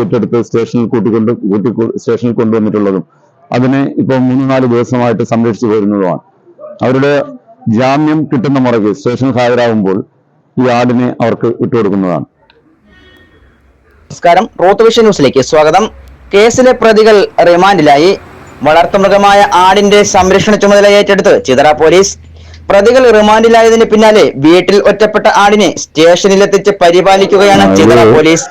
ഏറ്റെടുത്ത് സ്റ്റേഷനിൽ കൂട്ടിക്കൊണ്ട് കൂട്ടി സ്റ്റേഷനിൽ കൊണ്ടുവന്നിട്ടുള്ളതും അതിനെ ഇപ്പോൾ മൂന്ന് നാല് ദിവസമായിട്ട് സംരക്ഷിച്ചു വരുന്നതുമാണ്. അവരുടെ ജാമ്യം കിട്ടുന്ന മുറയ്ക്ക് സ്റ്റേഷനിൽ ഹാജരാകുമ്പോൾ ഈ ആടിനെ അവർക്ക് വിട്ടുകൊടുക്കുന്നതാണ്. നമസ്കാരം. റോത്ത് വിഷൻ ന്യൂസിലേക്ക് സ്വാഗതം. കേസിലെ പ്രതികൾ റിമാൻഡിലായി. വളർത്തുമൃഗമായ ആടിന്റെ സംരക്ഷണ ചുമതല ഏറ്റെടുത്ത് ചിതറ പോലീസ്. പ്രതികൾ റിമാൻഡിലായതിന് പിന്നാലെ വീട്ടിൽ ഒറ്റപ്പെട്ട ആടിനെ സ്റ്റേഷനിലെത്തിച്ച് പരിപാലിക്കുകയാണ് ചിതറ പോലീസ്.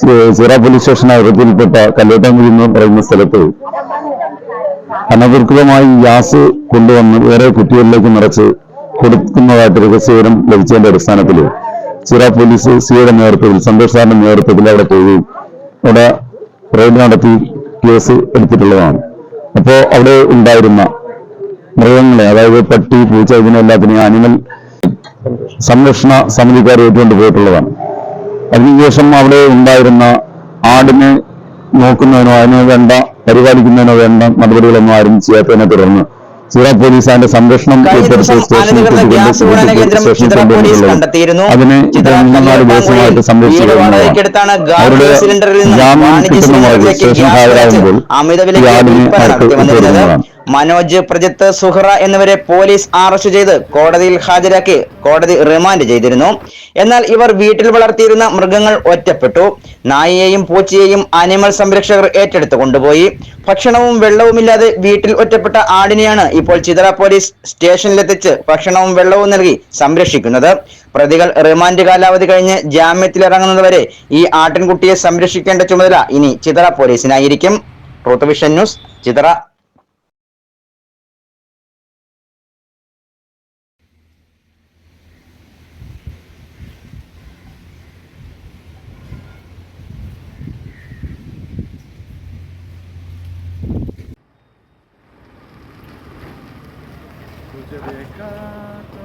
സിറ പോലീസ് സ്റ്റേഷൻ അതിർത്തിയിൽപ്പെട്ട കല്ലേട്ടാമുഴി എന്ന് പറയുന്ന സ്ഥലത്ത് അനധികൃതമായി ഗ്യാസ് കൊണ്ടുവന്ന് വേറെ കുട്ടികളിലേക്ക് നിറച്ച് കൊടുക്കുന്നതായിട്ട് രഹസ്യവിവരം ലഭിച്ചതിന്റെ അടിസ്ഥാനത്തിൽ സിറ പോലീസ് സിയുടെ നേതൃത്വത്തിൽ സന്തോഷ് സാറിന്റെ നേതൃത്വത്തിൽ അവിടെ പോവുകയും അവിടെ റെയ്ഡ് നടത്തി കേസ് എടുത്തിട്ടുള്ളതാണ്. അപ്പോൾ അവിടെ ഉണ്ടായിരുന്ന മൃഗങ്ങളെ അതായത് പട്ടി പൂച്ച ഇതിനെല്ലാത്തിനെയും അനിമൽ സംരക്ഷണ സമിതിക്കാർ ഏറ്റുകൊണ്ട് പോയിട്ടുള്ളതാണ്. അതിനുശേഷം അവിടെ ഉണ്ടായിരുന്ന ആടിനെ നോക്കുന്നതിനോ അതിനെ വേണ്ട പരിപാലിക്കുന്നതിനോ വേണ്ട നടപടികളൊന്നും ആരും ചെയ്യാത്തതിനെ തുടർന്ന് സിറ പോലീസ് അതിന്റെ സംരക്ഷണം കണ്ടെത്തിയിരുന്നു. അതിനെ മൂന്നാൽ ദിവസമായിട്ട് ഗാർഹിക അവരുടെ ജാമ്യം കിട്ടുന്ന സ്റ്റേഷൻ ഹാജരാകുമ്പോൾ ഈ ആടിനെ അവർക്ക് വിട്ടുകൊടുക്കുന്നതാണ് മനോജ് പ്രജിത്ത് സുഹറ എന്നിവരെ പോലീസ് അറസ്റ്റ് ചെയ്ത് കോടതിയിൽ ഹാജരാക്കി കോടതി റിമാൻഡ് ചെയ്തിരുന്നു. എന്നാൽ ഇവർ വീട്ടിൽ വളർത്തിയിരുന്ന മൃഗങ്ങൾ ഒറ്റപ്പെട്ടു. നായയെയും പൂച്ചയെയും അനിമൽ സംരക്ഷകർ ഏറ്റെടുത്ത് കൊണ്ടുപോയി. ഭക്ഷണവും വെള്ളവുമില്ലാതെ വീട്ടിൽ ഒറ്റപ്പെട്ട ആടിനെയാണ് ഇപ്പോൾ ചിതറ പോലീസ് സ്റ്റേഷനിലെത്തിച്ച് ഭക്ഷണവും വെള്ളവും നൽകി സംരക്ഷിക്കുന്നത്. പ്രതികൾ റിമാൻഡ് കാലാവധി കഴിഞ്ഞ് ജാമ്യത്തിലിറങ്ങുന്നതുവരെ ഈ ആട്ടിൻകുട്ടിയെ സംരക്ഷിക്കേണ്ട ചുമതല ഇനി ചിതറ പോലീസിനായിരിക്കും. ന്യൂസ് ചിതറ. Podia ver.